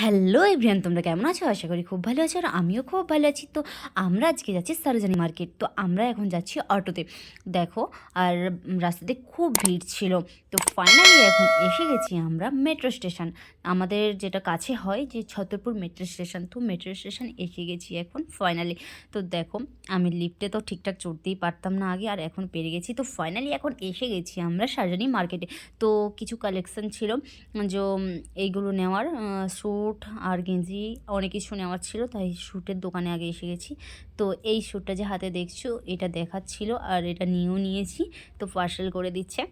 Hello everyone তোমরা কেমন আছো? আশা করি খুব ভালো আছো আর আমিও খুব ভালো আছি। তো আমরা আজকে যাচ্ছি সারজানি মার্কেট। তো আমরা এখন যাচ্ছি অটোতে। দেখো, আর রাস্তাতে খুব ভিড় ছিল। তো ফাইনালি এখন এসে গেছি আমরা মেট্রো স্টেশন আমাদের যেটা কাছে হয় যে ছতরপুর মেট্রো স্টেশন তো মেট্রো স্টেশন এসে গেছি এখন ফাইনালি তো দেখো, আমি লিফটে তো ঠিকঠাক চড়তেই পারতাম না আগে, আর এখন পেরে গেছি। তো ফাইনালি এখন এসে গেছি আমরা সারজানি মার্কেটে। তো কিছু কালেকশন ছিল, যে এইগুলো নেওয়ার স্যুট আর গেঞ্জি অনেক কিছু নেওয়ার ছিল, তাই স্যুটের দোকানে আগে এসে গেছি। তো এই স্যুটটা যে হাতে দেখছ, এটা দেখাচ্ছিল আর এটা নিয়েও নিয়েছি, তো পার্সেল করে দিচ্ছে।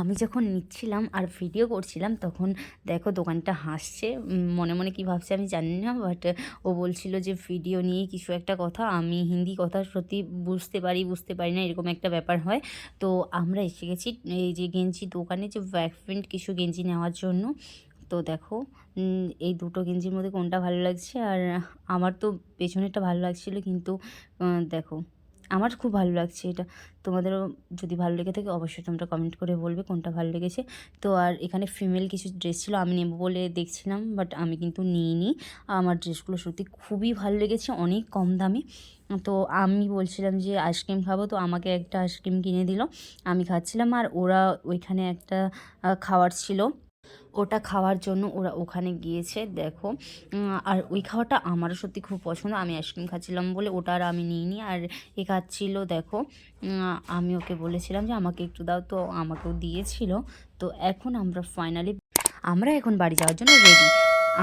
আমি যখন নিচ্ছিলাম আর ভিডিও করছিলাম, তখন দেখো দোকানটা হাসছে মনে মনে কী ভাবছে আমি জানি না বাট ও বলছিল যে ভিডিও নিয়ে কিছু একটা কথা, আমি হিন্দি কথা সত্যি বুঝতে পারি বুঝতে পারি না, এরকম একটা ব্যাপার হয়। তো আমরা এসে গেছি, এই যে গেঞ্জি দোকানে যে ব্যাক প্রিন্ট কিছু গেঞ্জি নেওয়ার জন্য তো দেখো এই দুটো গেঞ্জির মধ্যে কোনটা ভালো লাগছে? আর আমার তো পেছনেরটা ভালো লাগছিল কিন্তু দেখো, আমার খুব ভালো লাগছে এটা। তোমাদেরও যদি ভালো লেগে থাকে অবশ্যই তোমরা কমেন্ট করে বলবে কোনটা ভালো লেগেছে। তো আর এখানে ফিমেল কিছু ড্রেস ছিল, আমি নেব বলে দেখছিলাম বাট আমি কিন্তু নিইনি। আমার ড্রেসগুলো সত্যি খুবই ভালো লেগেছে, অনেক কম দামে। তো আমি বলছিলাম যে আইসক্রিম খাব, তো আমাকে একটা আইসক্রিম কিনে দিল। আমি খাচ্ছিলাম আর ওরা ওইখানে একটা খাওয়ার ছিল। ওটা খাওয়ার জন্য ওরা ওখানে গিয়েছে, দেখো। আর ওই খাওয়াটা আমারও সত্যি খুব পছন্দ। আমি আইসক্রিম খাচ্ছিলাম বলে ওটা আর আমি নিইনি। আর এ খাচ্ছিল, দেখো আমি ওকে বলেছিলাম যে আমাকে একটু দাও, তো আমাকেও দিয়েছিল। তো এখন আমরা ফাইনালি আমরা এখন বাড়ি যাওয়ার জন্য রেডি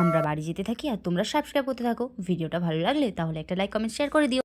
আমরা বাড়ি যেতে থাকি আর তোমরা সাবস্ক্রাইব করতে থাকো। ভিডিওটা ভালো লাগলে তাহলে একটা লাইক কমেন্ট শেয়ার করে দিও।